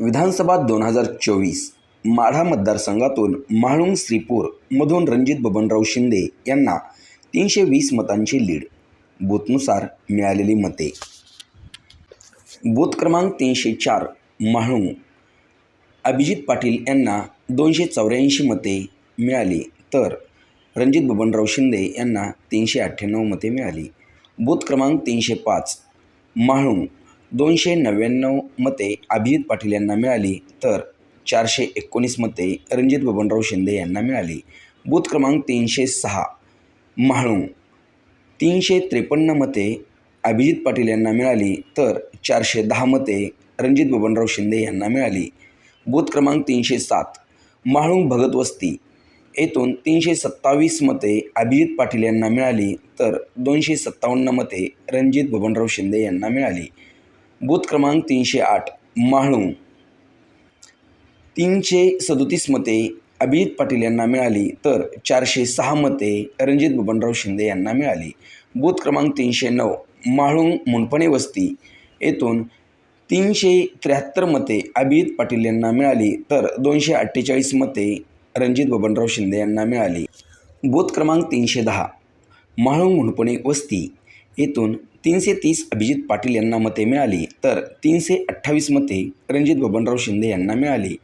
विधानसभा दोन हजार चोवीस माढा मतदारसंघातून म्हाळुंग श्रीपूर मधून रणजित बबनराव शिंदे यांना तीनशे वीस मतांची लीड. बूथनुसार मिळालेली मते. बूथ क्रमांक तीनशे चार म्हाळुंग. अभिजित पाटील यांना दोनशे चौऱ्याऐंशी मते मिळाली तर रणजित बबनराव शिंदे यांना तीनशे अठ्ठ्याण्णव मते मिळाली. बूथ क्रमांक तीनशे पाच म्हाळुंग. दोनशे नव्याण्णव मते अभिजित पाटील यांना मिळाली तर चारशे एकोणीस मते रणजित बबनराव शिंदे यांना मिळाली. बूथ क्रमांक तीनशे सहा म्हाळुंग. तीनशे त्रेपन्न मते अभिजित पाटील यांना मिळाली तर चारशे दहा मते रणजित बबनराव शिंदे यांना मिळाली. बूथ क्रमांक तीनशे सात म्हाळुंग भगत वस्ती. येथून तीनशे सत्तावीस मते अभिजित पाटील यांना मिळाली तर दोनशे सत्तावन्न मते रणजित बबनराव शिंदे यांना मिळाली. बूथ क्रमांक तीनशे आठ म्हाळुंग तीनशे सदोतीस मते अभिजित पाटील यांना मिळाली तर चारशे सहा मते रणजित बबनराव शिंदे यांना मिळाली. बूथ क्रमांक तीनशे नऊ म्हाळुंग मुंडपणे वस्ती येथून तीनशे त्र्याहत्तर मते अभिजित पाटील यांना मिळाली तर दोनशे अठ्ठेचाळीस मते रणजित बबनराव शिंदे यांना मिळाली. बूथ क्रमांक तीनशे दहा म्हाळुंग मुंडपणे वस्ती येथून तीनशे तीस अभिजित पाटील यांना मते मिळाली तर तीनशे अठ्ठावीस मते रणजित बबनराव शिंदे यांना मिळाली.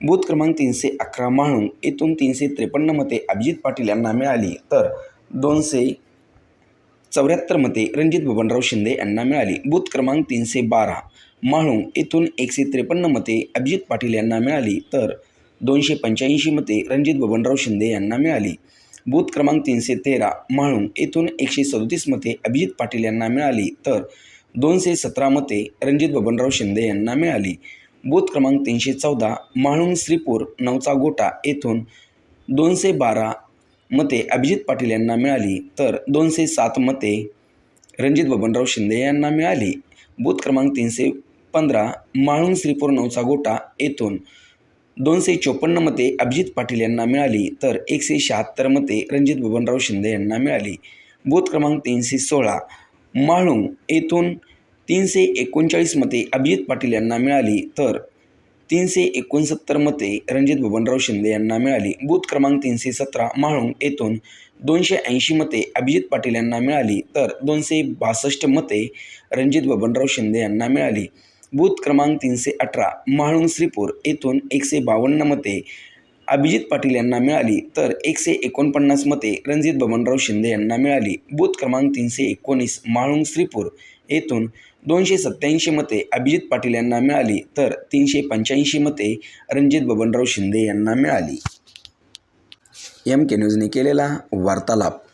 बूथ क्रमांक तीनशे अकरा म्हाळुंग येथून तीनशे त्रेपन्न मते अभिजित पाटील यांना मिळाली तर दोनशे चौऱ्याहत्तर मते रणजित बबनराव शिंदे यांना मिळाली. बूथ क्रमांक तीनशे बारा म्हाळुंग येथून एकशे त्रेपन्न मते अभिजित पाटील यांना मिळाली तर दोनशे पंच्याऐंशी मते रणजित बबनराव शिंदे यांना मिळाली. बूथ क्रमांक तीनशे तेरा म्हाळुंग येथून एकशे सदोतीस मते अभिजित पाटील यांना मिळाली. तर दोनशे सतरा मते रणजित बबनराव शिंदे यांना मिळाली. बूथ क्रमांक तीनशे चौदा म्हाळुंग श्रीपूर नवचा गोटा येथून दोनशे बारा मते अभिजित पाटील यांना मिळाली. तर दोनशे सात मते रणजित बबनराव शिंदे यांना मिळाली. बूथ क्रमांक तीनशे पंधरा म्हाळुंग श्रीपूर नवचा गोटा येथून दोनशे चोपन्न मते अभिजित पाटील यांना मिळाली तर एकशे शहात्तर मते रणजित बबनराव शिंदे यांना मिळाली. बूथ क्रमांक तीनशे सोळा म्हाळुंग येथून तीनशे एकोणचाळीस मते अभिजित पाटील यांना मिळाली तर तीनशे एकोणसत्तर मते रणजित बबनराव शिंदे यांना मिळाली. बूथ क्रमांक तीनशे सतरा म्हाळुंग येथून दोनशे ऐंशी मते अभिजित पाटील यांना मिळाली तर दोनशे बासष्ट मते रणजित बबनराव शिंदे यांना मिळाली. बूथ क्रमांक तीनशे अठरा म्हाळुंग श्रीपूर येथून एकशे बावन्न मते अभिजित पाटील यांना मिळाली तर एकशे एकोणपन्नास मते रणजित बबनराव शिंदे यांना मिळाली. बूथ क्रमांक तीनशे एकोणीस म्हाळुंग श्रीपूर येथून दोनशे सत्त्याऐंशी मते अभिजित पाटील यांना मिळाली तर तीनशे पंच्याऐंशी मते रणजित बबनराव शिंदे यांना मिळाली. एम के न्यूजने केलेला वार्तालाप.